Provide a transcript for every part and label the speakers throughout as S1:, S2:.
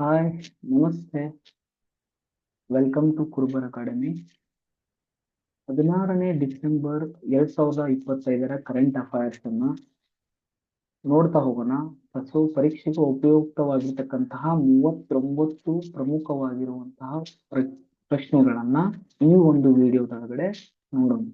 S1: Hi ನಮಸ್ತೆ. Welcome to Kurubar academy ಹದಿನಾರನೇ December ಎರಡ್ ಸಾವಿರದ ಇಪ್ಪತ್ತೈದರ ಕರೆಂಟ್ ಅಫೈರ್ಸ್ ಅನ್ನ ನೋಡ್ತಾ ಹೋಗೋಣ. ಸೊ ಪರೀಕ್ಷೆಗೆ ಉಪಯುಕ್ತವಾಗಿರ್ತಕ್ಕಂತಹ ಮೂವತ್ತೊಂಬತ್ತು ಪ್ರಮುಖವಾಗಿರುವಂತಹ ಪ್ರ- ಪ್ರಶ್ನೆಗಳನ್ನ ಈ ಒಂದು ವಿಡಿಯೋದೊಳಗಡೆ ನೋಡೋಣ.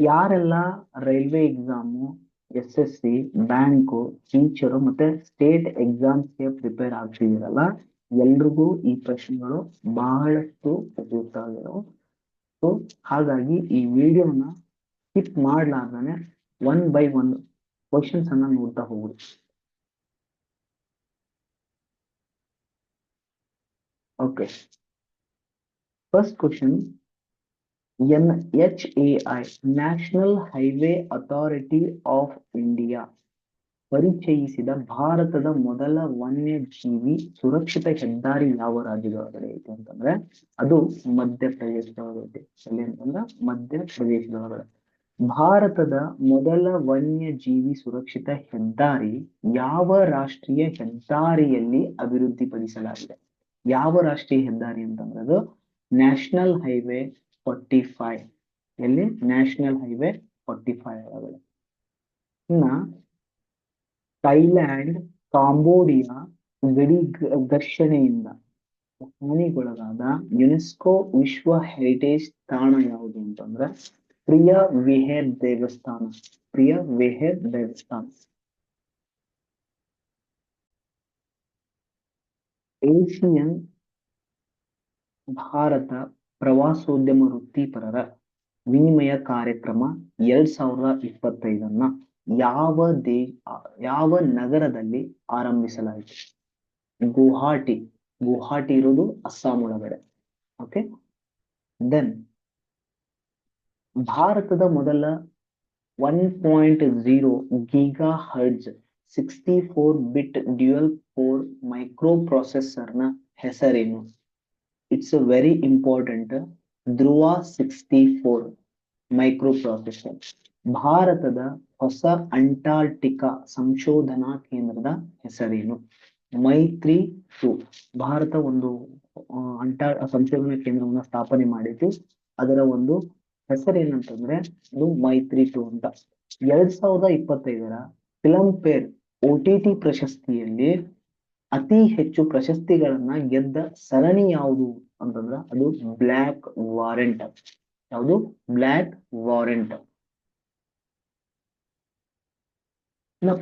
S1: ಯಾರೆಲ್ಲ railway exam S S C, bank teacher ಮತ್ತೆ ಸ್ಟೇಟ್ ಎಕ್ಸಾಮ್ಸ್ಗೆ ಪ್ರಿಪೇರ್ ಆಗ್ತಿದ್ದೀರಲ್ಲ, ಎಲ್ರಿಗೂ ಈ ಪ್ರಶ್ನೆಗಳು ಬಹಳಷ್ಟು ಉಪಯುಕ್ತ ಆಗಿರೋ ಸೊ ಹಾಗಾಗಿ ಈ ವಿಡಿಯೋನ ಸ್ಕಿಪ್ ಮಾಡ್ಲಾರ್ದಾನೆ ಒನ್ ಬೈ ಒನ್ ಕ್ವಶನ್ಸ್ ಅನ್ನ ನೋಡ್ತಾ ಹೋಗುದು okay first question N H A I national highway authority of India ಪರಿಚಯಿಸಿದ ಭಾರತದ ಮೊದಲ ವನ್ಯಜೀವಿ ಸುರಕ್ಷಿತ ಹೆದ್ದಾರಿ ಯಾವ ರಾಜ್ಯದೊಳಗಡೆ ಐತೆ ಅಂತಂದ್ರೆ, ಅದು ಮಧ್ಯಪ್ರದೇಶದೊಳಗಡೆ ಎಲ್ಲಿ ಅಂತಂದ್ರೆ, ಮಧ್ಯಪ್ರದೇಶದೊಳಗಡೆ. ಭಾರತದ ಮೊದಲ ವನ್ಯಜೀವಿ ಸುರಕ್ಷಿತ ಹೆದ್ದಾರಿ ಯಾವ ರಾಷ್ಟ್ರೀಯ ಹೆದ್ದಾರಿಯಲ್ಲಿ ಅಭಿವೃದ್ಧಿಪಡಿಸಲಾಗಿದೆ? ಯಾವ ರಾಷ್ಟ್ರೀಯ ಹೆದ್ದಾರಿ ಅಂತಂದ್ರೆ ಅದು ನ್ಯಾಷನಲ್ ಹೈವೇ ಫಾರ್ಟಿ ಫೈವ್ ಎಲ್ಲಿ? ನ್ಯಾಷನಲ್ ಹೈವೇ ಫೋರ್ಟಿ ಫೈವ್ ಒಳಗಡೆ. ಇನ್ನ ಥೈಲ್ಯಾಂಡ್ ಕಾಂಬೋಡಿಯಾ ಗಡಿ ಘರ್ಷಣೆಯಿಂದ ಹಾನಿಗೊಳಗಾದ ಯುನೆಸ್ಕೋ ವಿಶ್ವ ಹೆರಿಟೇಜ್ ತಾಣ ಯಾವುದು ಅಂತಂದ್ರೆ ಪ್ರಿಯ ವಿಹೇರ್ ದೇವಸ್ಥಾನ, ಪ್ರಿಯ ವಿಹೇರ್ ದೇವಸ್ಥಾನ. ಏಷಿಯನ್ ಭಾರತ ಪ್ರವಾಸೋದ್ಯಮ ವೃತ್ತಿಪರರ ವಿನಿಮಯ ಕಾರ್ಯಕ್ರಮ ಎರಡ್ ಸಾವಿರದ ಇಪ್ಪತ್ತೈದನ್ನ ಯಾವ ದೇ, ಯಾವ ನಗರದಲ್ಲಿ ಆರಂಭಿಸಲಾಯಿತು? ಗುವಾಹಟಿ. ಗುವಾಹಟಿ ಇರೋದು ಅಸ್ಸಾಂ ಒಳಗಡೆ. ಓಕೆ ದೆನ್ ಭಾರತದ ಮೊದಲ one point zero giga hertz sixty four bit dual core micro ಪ್ರೊಸೆಸರ್ನ ಹೆಸರೇನು? It's very important Dhruva sixty four micro ಭಾರತದ ಹೊಸ ಅಂಟಾರ್ಟಿಕಾ ಸಂಶೋಧನಾ ಕೇಂದ್ರದ ಹೆಸರೇನು? ಮೈತ್ರಿ ಟು. ಭಾರತ ಒಂದು ಅಂಟಾ ಸಂಶೋಧನಾ ಕೇಂದ್ರವನ್ನು ಸ್ಥಾಪನೆ ಮಾಡಿದ್ದು, ಅದರ ಒಂದು ಹೆಸರೇನಂತಂದ್ರೆ ಅದು ಮೈತ್ರಿ ಟು ಅಂತ. ಎರಡ್ ಸಾವಿರದ ಇಪ್ಪತ್ತೈದರ film fare O T T ಪ್ರಶಸ್ತಿಯಲ್ಲಿ ಅತಿ ಹೆಚ್ಚು ಪ್ರಶಸ್ತಿಗಳನ್ನ ಗೆದ್ದ ಸರಣಿ ಯಾವುದು ಅಂತಂದ್ರ ಅದು ಬ್ಲ್ಯಾಕ್ ವಾರೆಂಟ್. ಯಾವುದು? Black warrant.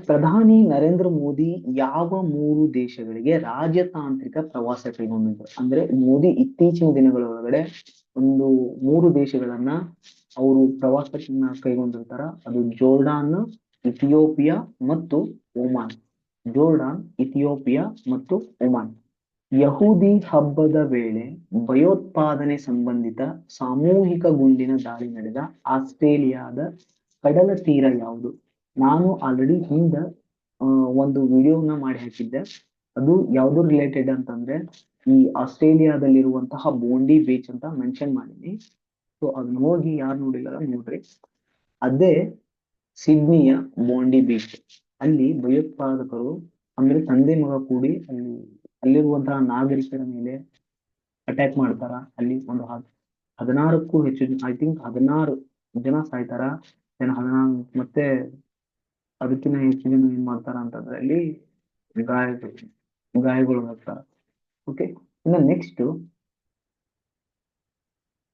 S1: ಪ್ರಧಾನಿ ನರೇಂದ್ರ ಮೋದಿ ಯಾವ ಮೂರು ದೇಶಗಳಿಗೆ ರಾಜತಾಂತ್ರಿಕ ಪ್ರವಾಸ ಕೈಗೊಂಡಿದ್ರು? ಅಂದ್ರೆ ಮೋದಿ ಇತ್ತೀಚಿನ ದಿನಗಳೊಳಗಡೆ ಒಂದು ಮೂರು ದೇಶಗಳನ್ನ ಅವರು ಪ್ರವಾಸವನ್ನ ಕೈಗೊಂಡಿರ್ತಾರ. ಅದು ಜೋರ್ಡಾನ್, ಇಥಿಯೋಪಿಯಾ ಮತ್ತು ಒಮಾನ್. ಜೋರ್ಡಾನ್, ಇಥಿಯೋಪಿಯಾ ಮತ್ತು ಒಮಾನ್. ಯಹೂದಿ ಹಬ್ಬದ ವೇಳೆ ಭಯೋತ್ಪಾದನೆ ಸಂಬಂಧಿತ ಸಾಮೂಹಿಕ ಗುಂಡಿನ ದಾಳಿ ನಡೆದ ಆಸ್ಟ್ರೇಲಿಯಾದ ಕಡಲ ತೀರ ಯಾವುದು? ನಾನು ಆಲ್ರೆಡಿ ಹಿಂದ ಒಂದು ವಿಡಿಯೋನ ಮಾಡಿ ಹಾಕಿದ್ದೆ. ಅದು ಯಾವ್ದು ರಿಲೇಟೆಡ್ ಅಂತಂದ್ರೆ, ಈ ಆಸ್ಟ್ರೇಲಿಯಾದಲ್ಲಿರುವಂತಹ ಬೋಂಡಿ ಬೀಚ್ ಅಂತ ಮೆನ್ಷನ್ ಮಾಡೀನಿ ಸೊ ಅದನ್ನ ಹೋಗಿ ಯಾರು ನೋಡಿಲ್ಲ ನೋಡ್ರಿ. ಅದೇ ಸಿಡ್ನಿಯ ಬೋಂಡಿ ಬೀಚ್ ಅಲ್ಲಿ ಭಯೋತ್ಪಾದಕರು ಅಂದ್ರೆ ತಂದೆ ಮಗ ಕೂಡಿ ಅಲ್ಲಿ ಅಲ್ಲಿರುವಂತಹ ನಾಗರಿಕರ ಮೇಲೆ ಅಟ್ಯಾಕ್ ಮಾಡ್ತಾರ. ಅಲ್ಲಿ ಒಂದು ಹದ್- ಹದಿನಾರಕ್ಕೂ ಹೆಚ್ಚು ಐ ತಿಂಕ್ ಹದಿನಾರು ಜನ ಸಾಯ್ತಾರ. ಜನ ಹದಿನಾರು, ಮತ್ತೆ ಅದಕ್ಕಿಂತ ಹೆಚ್ಚು ಜನ ಏನ್ ಮಾಡ್ತಾರ ಅಂತಂದ್ರೆ ಅಲ್ಲಿ ಗಾಯಗಳು ಗಾಯಗಳು ಓಕೆ ಇನ್ನ ನೆಕ್ಸ್ಟ್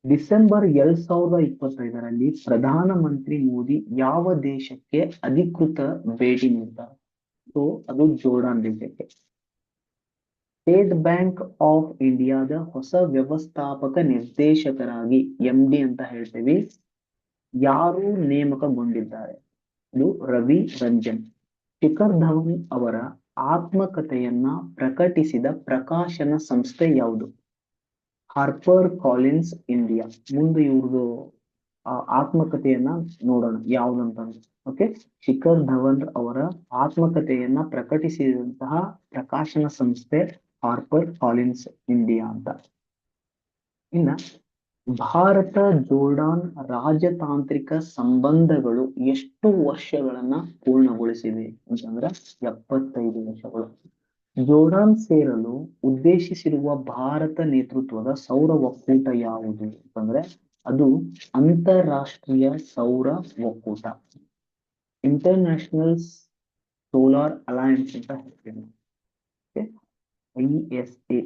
S1: ಡಿಸೆಂಬರ್ ಎರಡ್ ಸಾವಿರದ ಇಪ್ಪತ್ತೈದರಲ್ಲಿ ಪ್ರಧಾನ ಮಂತ್ರಿ ಮೋದಿ ಯಾವ ದೇಶಕ್ಕೆ ಅಧಿಕೃತ ಭೇಟಿ ನೀಡಿದ್ದಾರೆ ಸೊ, ಅದು ಜೋರ್ಡಾನ್ ದೇಶಕ್ಕೆ. ಸ್ಟೇಟ್ ಬ್ಯಾಂಕ್ ಆಫ್ ಇಂಡಿಯಾದ ಹೊಸ ವ್ಯವಸ್ಥಾಪಕ ನಿರ್ದೇಶಕರಾಗಿ ಎಂ ಡಿ ಅಂತ ಹೇಳ್ತೀವಿ. ಯಾರು ನೇಮಕಗೊಂಡಿದ್ದಾರೆ? ಇದು ರವಿ ರಂಜನ್. ಶಿಖರ್ ಧವನ್ ಅವರ ಆತ್ಮಕಥೆಯನ್ನ ಪ್ರಕಟಿಸಿದ ಪ್ರಕಾಶನ ಸಂಸ್ಥೆ ಯಾವುದು? ಹಾರ್ಪರ್ ಕಾಲಿನ್ಸ್ ಇಂಡಿಯಾ ಮುಂದೆ ಇವ್ರದ್ದು ಆತ್ಮಕಥೆಯನ್ನ ನೋಡೋಣ. ಯಾವ್ದಂತಂದ್ರೆ ಓಕೆ ಶಿಖರ್ ಧವನ್ ಅವರ ಆತ್ಮಕಥೆಯನ್ನ ಪ್ರಕಟಿಸಿದಂತಹ ಪ್ರಕಾಶನ ಸಂಸ್ಥೆ ಹಾರ್ಪರ್ ಕಾಲಿನ್ಸ್ ಇಂಡಿಯಾ ಅಂತ. ಇನ್ನ, ಭಾರತ ಜೋರ್ಡಾನ್ ರಾಜತಾಂತ್ರಿಕ ಸಂಬಂಧಗಳು ಎಷ್ಟು ವರ್ಷಗಳನ್ನ ಪೂರ್ಣಗೊಳಿಸಿವೆ ಅಂತಂದ್ರೆ ಎಪ್ಪತ್ತೈದು ವರ್ಷಗಳು. ಜೋರ್ಡಾನ್ ಸೇರಲು ಉದ್ದೇಶಿಸಿರುವ ಭಾರತ ನೇತೃತ್ವದ ಸೌರ ಒಕ್ಕೂಟ ಯಾವುದು ಅಂತಂದ್ರೆ ಅದು ಅಂತಾರಾಷ್ಟ್ರೀಯ ಸೌರ ಒಕ್ಕೂಟ. ಇಂಟರ್ನ್ಯಾಷನಲ್ ಸೋಲಾರ್ ಅಲಯನ್ಸ್ ಅಂತ ಹೇಳ್ತೀನಿ. ಐ ಎಸ್ ಎ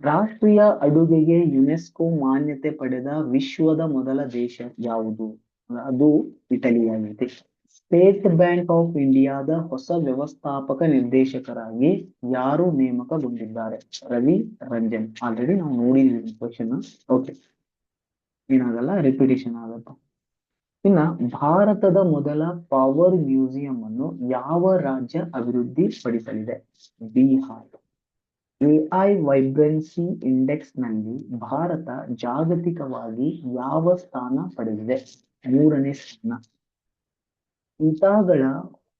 S1: ರಾಷ್ಟ್ರೀಯ ಅಡುಗೆಗೆ ಯುನೆಸ್ಕೋ ಮಾನ್ಯತೆ ಪಡೆದ ವಿಶ್ವದ ಮೊದಲ ದೇಶ ಯಾವುದು? ಅದು ಇಟಲಿ ಆಗೈತಿ ಸ್ಟೇಟ್ ಬ್ಯಾಂಕ್ ಆಫ್ ಇಂಡಿಯಾದ ಹೊಸ ವ್ಯವಸ್ಥಾಪಕ ನಿರ್ದೇಶಕರಾಗಿ ಯಾರು ನೇಮಕಗೊಂಡಿದ್ದಾರೆ? ರವಿ, ರಂಜನ್. ಆಲ್ರೆಡಿ ನಾವು ನೋಡಿದೀವಿ ಕ್ವಶನ್ ಓಕೆ ಏನಾಗಲ್ಲ? ರಿಪಿಟೇಷನ್ ಆಗತ್ತೆ. ಇನ್ನ ಭಾರತದ ಮೊದಲ ಪವರ್ ಮ್ಯೂಸಿಯಂ ಅನ್ನು ಯಾವ ರಾಜ್ಯ ಅಭಿವೃದ್ಧಿ ಪಡಿಸಲಿದೆ ಬಿಹಾರ್ ಎಐ ವೈಬ್ರೆನ್ಸಿ ಇಂಡೆಕ್ಸ್ನಲ್ಲಿ ಭಾರತ ಜಾಗತಿಕವಾಗಿ ಯಾವ ಸ್ಥಾನ ಪಡೆದಿದೆ? ಮೂರನೇ ಸ್ಥಾನ. ಚೀತಾಗಳ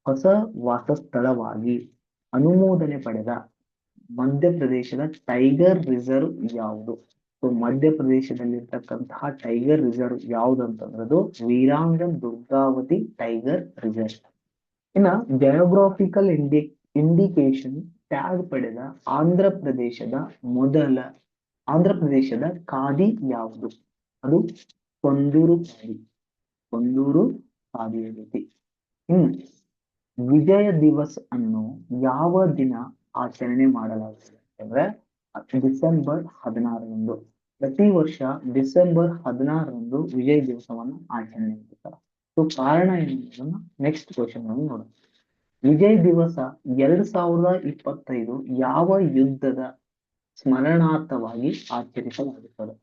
S1: ಹೊಸ ವಾಸಸ್ಥಳವಾಗಿ ಅನುಮೋದನೆ ಪಡೆದ ಮಧ್ಯಪ್ರದೇಶದ ಟೈಗರ್ ರಿಸರ್ವ್ ಯಾವುದು? ಸೊ, ಮಧ್ಯಪ್ರದೇಶದಲ್ಲಿರ್ತಕ್ಕಂತಹ ಟೈಗರ್ ರಿಸರ್ವ್ ಯಾವುದು ಅದು ವೀರಾಂಗನ್ ದುರ್ಗಾವತಿ ಟೈಗರ್ ರಿಸರ್ವ್. ಇನ್ನ ಜಯೋಗ್ರಾಫಿಕಲ್ ಇಂಡಿ ಇಂಡಿಕೇಶನ್ ಟ್ಯಾಗ್ ಪಡೆದ ಆಂಧ್ರ ಪ್ರದೇಶದ ಮೊದಲ ಆಂಧ್ರ ಪ್ರದೇಶದ ಖಾದಿ ಯಾವುದು? ಅದು ಕೊಂದೂರು ಖಾದಿ. ಕೊಂದೂರು ಖಾದಿ ಇನ್ನು ವಿಜಯ ದಿವಸ್ ಅನ್ನು ಯಾವ ದಿನ ಆಚರಣೆ ಮಾಡಲಾಗುತ್ತದೆ ಅಂದ್ರೆ ಡಿಸೆಂಬರ್ ಹದಿನಾರರಂದು. ಪ್ರತಿ ವರ್ಷ ಡಿಸೆಂಬರ್ ಹದಿನಾರರಂದು ವಿಜಯ ದಿವಸವನ್ನು ಆಚರಣೆ ಮಾಡ್ತಾರೆ. ಸೊ ಕಾರಣ ಏನು ನೆಕ್ಸ್ಟ್ ಕ್ವಶನ್ ಅನ್ನು ನೋಡೋಣ. ವಿಜಯ್ ದಿವಸ ಎರಡ್ ಸಾವಿರದ ಇಪ್ಪತ್ತೈದು ಯಾವ ಯುದ್ಧದ ಸ್ಮರಣಾರ್ಥವಾಗಿ ಆಚರಿಸಲಾಗುತ್ತದೆ?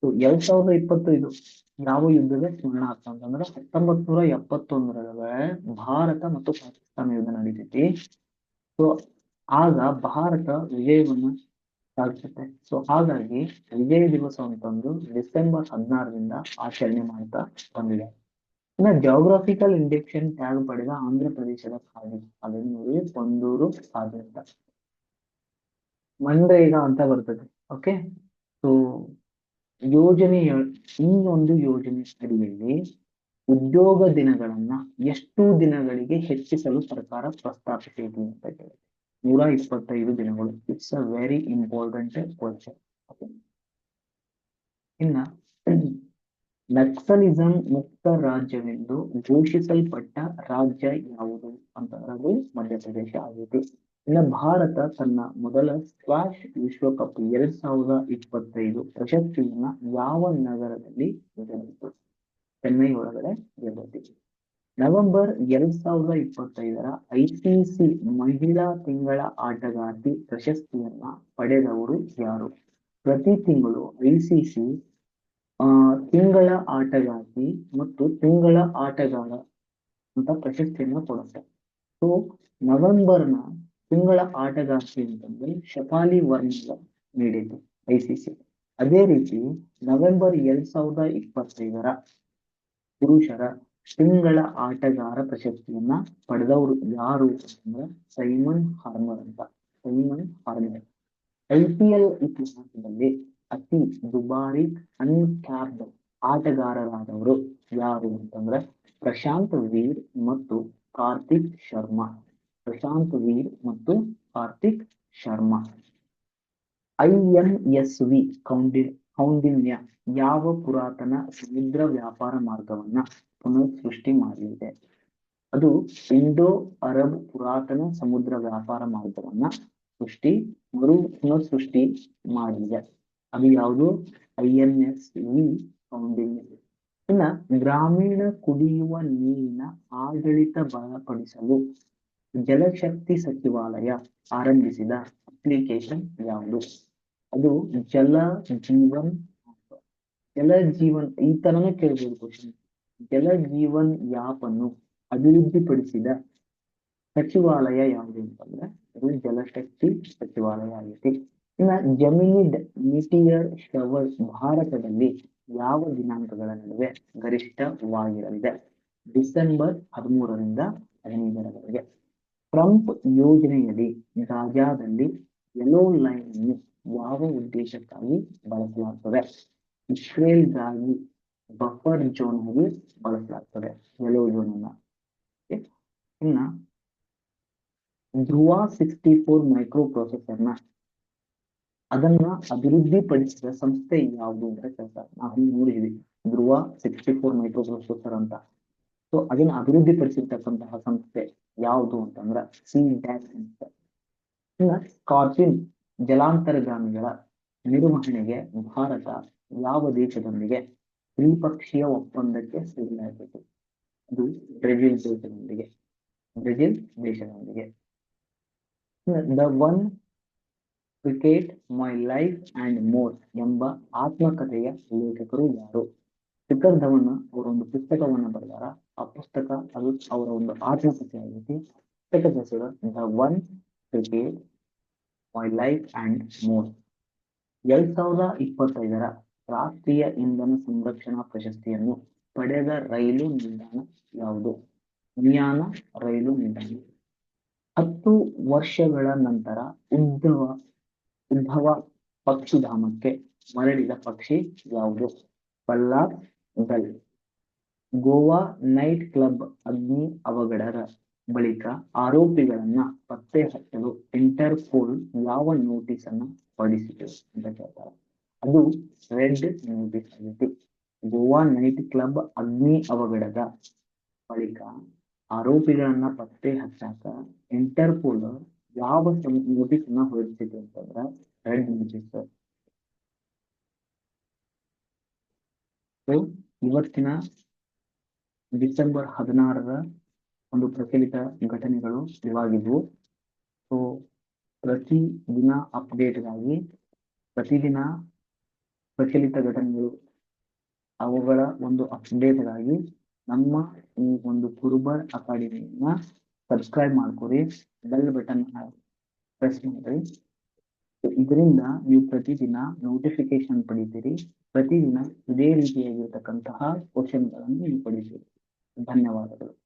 S1: ಸೊ ಎರಡ್ ಸಾವಿರದ ಇಪ್ಪತ್ತೈದು ಯಾವ ಯುದ್ಧದ ಸ್ಮರಣಾರ್ಥ ಅಂತಂದ್ರೆ ಹತ್ತೊಂಬತ್ ನೂರ ಭಾರತ ಮತ್ತು ಪಾಕಿಸ್ತಾನ ಯುದ್ಧ ನಡೀತೈತಿ. ಸೊ ಆಗ ಭಾರತ ವಿಜಯವನ್ನ ಸಾಧಿಸುತ್ತೆ. ಸೊ ಹಾಗಾಗಿ ವಿಜಯ ದಿವಸ ಅಂತಂದು ಡಿಸೆಂಬರ್ ಹದಿನಾರರಿಂದ ಆಚರಣೆ ಮಾಡ್ತಾ ಬಂದಿದೆ. ಇನ್ನ ಜಿಯೋಗ್ರಾಫಿಕಲ್ ಇಂಡೆಕ್ಷನ್ ಟ್ಯಾಗ್ ಪಡೆದ ಆಂಧ್ರ ಪ್ರದೇಶದ ಸಾಧನೆ ಕೊಂದೂರು ಖಾದಿ ಅಂತ. ಮನ್ರೇಗಾ ಅಂತ ಬರ್ತದೆ ಓಕೆ ಸೊ ಯೋಜನೆಯ ಈ ಒಂದು ಯೋಜನೆ ಅಡಿಯಲ್ಲಿ ಉದ್ಯೋಗ ದಿನಗಳನ್ನ ಎಷ್ಟು ದಿನಗಳಿಗೆ ಹೆಚ್ಚಿಸಲು ಸರ್ಕಾರ ಪ್ರಸ್ತಾಪಿಸಿದೆ ಅಂತ ಕೇಳಿದೆ ನೂರ ಇಪ್ಪತ್ತೈದು ದಿನಗಳು. It's a very important question ಇನ್ನ, ನಕ್ಸಲಿಸಂ ಮುಕ್ತ ರಾಜ್ಯವೆಂದು ಘೋಷಿಸಲ್ಪಟ್ಟ ರಾಜ್ಯ ಯಾವುದು ಅಂತ ಅದು ಮಧ್ಯಪ್ರದೇಶ ಆಗೈತಿ ಇನ್ನು ಭಾರತ ತನ್ನ ಮೊದಲ ಸ್ಕ್ವಾಷ್ ವಿಶ್ವಕಪ್ ಎರಡ್ ಸಾವಿರದ ಇಪ್ಪತ್ತೈದು ಪ್ರಶಸ್ತಿಯನ್ನ ಯಾವ ನಗರದಲ್ಲಿ ಗೆದ್ದಿತು? ಚೆನ್ನೈ ಒಳಗಡೆ ಗೆದ್ದಿತ್ತು ನವೆಂಬರ್ ಎರಡ್ ಸಾವಿರದ ಇಪ್ಪತ್ತೈದರ ಐಸಿಸಿ ಮಹಿಳಾ ತಿಂಗಳ ಆಟಗಾರ್ತಿ ಪ್ರಶಸ್ತಿಯನ್ನ ಪಡೆದವರು ಯಾರು? ಪ್ರತಿ ತಿಂಗಳು ಐಸಿಸಿ ಆ, ತಿಂಗಳ ಆಟಗಾರ್ತಿ ಮತ್ತು ತಿಂಗಳ ಆಟಗಾರ ಅಂತ ಪ್ರಶಸ್ತಿಯನ್ನ ಕೊಡುತ್ತೆ. ಸೊ ನವೆಂಬರ್ನ ತಿಂಗಳ ಆಟಗಾರ್ತಿ ಅಂತಂದ್ರೆ ಶಫಾಲಿ ವರ್ಮ ನೀಡಿದ್ದು ಐಸಿಸಿ. ಅದೇ ರೀತಿ ನವೆಂಬರ್ ಎರಡ್ ಸಾವಿರದ ಇಪ್ಪತ್ತೈದರ ಪುರುಷರ ತಿಂಗಳ ಆಟಗಾರ ಪ್ರಶಸ್ತಿಯನ್ನ ಪಡೆದವರು ಯಾರು ಅಂತಂದ್ರೆ ಸೈಮನ್ ಹಾರ್ಮರ್ ಅಂತ. Simon Harmer. I P L ಇತಿಹಾಸದಲ್ಲಿ ಅತಿ ದುಬಾರಿ ಅನ್ಕ್ಯಾಪ್ಡ್ ಆಟಗಾರರಾದವರು ಯಾರು ಅಂತಂದ್ರೆ ಪ್ರಶಾಂತ್ ವೀರ್ ಮತ್ತು ಕಾರ್ತಿಕ್ ಶರ್ಮಾ. ಪ್ರಶಾಂತ್ ವೀರ್ ಮತ್ತು Kartik Sharma. I N S V ಕೌಂಡಿಲ್ Kaundinya ಯಾವ ಪುರಾತನ ಸಮುದ್ರ ವ್ಯಾಪಾರ ಮಾರ್ಗವನ್ನ ಪುನರ್ ಸೃಷ್ಟಿ ಮಾಡಲಿದೆ ಅದು ಇಂಡೋ ಅರಬ್ ಪುರಾತನ ಸಮುದ್ರ ವ್ಯಾಪಾರ ಮಾರ್ಗವನ್ನ ಸೃಷ್ಟಿ, ಮರು ಪುನರ್ ಸೃಷ್ಟಿ ಮಾಡಿದೆ. ಅದು ಯಾವುದು? I N S V Kaundinya ಇನ್ನ ಗ್ರಾಮೀಣ ಕುಡಿಯುವ ನೀರಿನ ಆಡಳಿತ ಬಲಪಡಿಸಲು ಜಲಶಕ್ತಿ ಸಚಿವಾಲಯ ಆರಂಭಿಸಿದ ಅಪ್ಲಿಕೇಶನ್ ಯಾವುದು? ಅದು ಜಲ ಜೀವನ್ ಜಲ ಜೀವನ್ ಈ ತರನೇ ಕೇಳ್ಬೋದು ಕ್ವಶನ್ ಜಲ ಜೀವನ್ ಯಾಪ್ ಅನ್ನು ಅಭಿವೃದ್ಧಿಪಡಿಸಿದ ಸಚಿವಾಲಯ ಯಾವುದು ಅಂತಂದ್ರೆ, ಅದು ಜಲಶಕ್ತಿ ಸಚಿವಾಲಯ ಆಗೈತಿ ಇನ್ನ ಜಮಿನಿಡ್ ಮಿಟಿಯರ್ ಶವರ್ ಭಾರತದಲ್ಲಿ ಯಾವ ದಿನಾಂಕಗಳ ನಡುವೆ ಗರಿಷ್ಠವಾಗಿರಲಿದೆ? ಡಿಸೆಂಬರ್ ಹದಿಮೂರರಿಂದ ಹದಿನೈದರವರೆಗೆ. ಟ್ರಂಪ್ ಯೋಜನೆಯಡಿ ಗಾಜಾದಲ್ಲಿ ಯೆಲ್ಲೋ ಲೈನ್ ಅನ್ನು ಯಾವ ಉದ್ದೇಶಕ್ಕಾಗಿ ಬಳಸಲಾಗ್ತದೆ? ಇಸ್ರೇಲ್ಗಾಗಿ ಬಫರ್ ಜೋನ್ ಆಗಿ ಬಳಸಲಾಗ್ತದೆ ಯೆಲ್ಲೋ ಜೋನ್ ಅನ್ನ. Okay? ಇನ್ನ ಧ್ರುವ ಸಿಕ್ಸ್ಟಿ ಫೋರ್ ಮೈಕ್ರೋ ಪ್ರೊಸೆಸರ್ನ ಅದನ್ನ ಅಭಿವೃದ್ಧಿಪಡಿಸಿದ ಸಂಸ್ಥೆ ಯಾವುದು ಅಂತ ಕೇಳ್ತಾರೆ ನಾವು ಹಿಂಗೆ ನೋಡಿದ್ವಿ Dhruva sixty four microprocessor ಅಂತ. ಸೊ ಅದನ್ನ ಅಭಿವೃದ್ಧಿಪಡಿಸಿರ್ತಕ್ಕಂತಹ ಸಂಸ್ಥೆ ಯಾವುದು ಅಂತಂದ್ರ ಸಿಂಟ್ಯಾಕ್ಸ್ ಅಂತ. ಸ್ಕಾರ್ಪಿನ್ ಜಲಾಂತರ್ಗಾಮಿಗಳ ನಿರ್ವಹಣೆಗೆ ಭಾರತ ಯಾವ ದೇಶದೊಂದಿಗೆ ದ್ವಿಪಕ್ಷೀಯ ಒಪ್ಪಂದಕ್ಕೆ ಸಹಿಯಾಯಿತು ಅದು ಬ್ರೆಜಿಲ್ ದೇಶದೊಂದಿಗೆ ಬ್ರೆಜಿಲ್ ದೇಶದೊಂದಿಗೆ. The one cricket my life and more ಎಂಬ ಆತ್ಮಕಥೆಯ ಲೇಖಕರು ಯಾರು? ಶಿಖರ್ ಧವನ್ ಅವರೊಂದು ಪುಸ್ತಕವನ್ನ ಬರೆದಾರ. ಆ ಪುಸ್ತಕ ಅದು ಅವರ ಒಂದು ಆತ್ಮಕಥೆ ಆಗೈತಿ. ಪುಸ್ತಕದ ಹೆಸರು the one cricket, my life and more. ಎರಡ್ ಸಾವಿರದ ಇಪ್ಪತ್ತೈದರ ರಾಷ್ಟ್ರೀಯ ಇಂಧನ ಸಂರಕ್ಷಣಾ ಪ್ರಶಸ್ತಿಯನ್ನು ಪಡೆದ ರೈಲು ನಿಲ್ದಾಣ ಯಾವುದು? ವಿಜ್ಞಾನ ರೈಲು ನಿಲ್ದಾಣ. ಹತ್ತು ವರ್ಷಗಳ ನಂತರ ಉದ್ಧವ ಉದ್ಭವ ಪಕ್ಷಿಧಾಮಕ್ಕೆ ಮರಳಿದ ಪಕ್ಷಿ ಯಾವುದು? Pallas gull. Goa night club, ಅಗ್ನಿ ಅವಘಡದ ಬಳಿಕ ಆರೋಪಿಗಳನ್ನ ಪತ್ತೆ ಹಚ್ಚಲು ಇಂಟರ್ಪೋಲ್ ಯಾವ ನೋಟಿಸ್ ಅನ್ನ ಹೊರಡಿಸಿತು ಅಂತ ಕೇಳ್ತಾರೆ. ಅದು ರೆಡ್ ನೋಟಿಸ್ ಆಗಿತ್ತು. ಗೋವಾ ನೈಟ್ ಕ್ಲಬ್, ಅಗ್ನಿ ಅವಘಡದ ಬಳಿಕ ಆರೋಪಿಗಳನ್ನ ಪತ್ತೆ ಹಚ್ಚಾಕ ಇಂಟರ್ಪೋಲ್ ಯಾವ ನೋಟಿಸ್ ಅನ್ನ ಹೊರಡಿಸಿತು ಅಂತಂದ್ರ ರೆಡ್ ನೋಟಿಸ್. ಇವತ್ತಿನ ಡಿಸೆಂಬರ್ ಹದಿನಾರರ ಒಂದು ಪ್ರಚಲಿತ ಘಟನೆಗಳು ಇವಾಗಿದ್ವು. ಸೊ ಪ್ರತಿ ದಿನ ಅಪ್ಡೇಟ್ಗಾಗಿ ಪ್ರತಿದಿನ ಪ್ರಚಲಿತ ಘಟನೆಗಳು ಅವುಗಳ ಒಂದು ಅಪ್ಡೇಟ್ಗಾಗಿ ನಮ್ಮ ಈ ಒಂದು ಕುರುಬರ್ ಅಕಾಡೆಮಿಯನ್ನ ಸಬ್ಸ್ಕ್ರೈಬ್ ಮಾಡ್ಕೊಳ್ಳಿ ಬೆಲ್ ಬಟನ್ ಪ್ರೆಸ್ ಮಾಡ್ರಿ ಇದರಿಂದ ನೀವು ಪ್ರತಿದಿನ ನೋಟಿಫಿಕೇಶನ್ ಪಡಿತೀರಿ. ಪ್ರತಿದಿನ ಇದೇ ರೀತಿಯಾಗಿರ್ತಕ್ಕಂತಹ ಕ್ವಶನ್ಗಳನ್ನು ನೀವು ಪಡಿತೀರಿ. ಧನ್ಯವಾದಗಳು.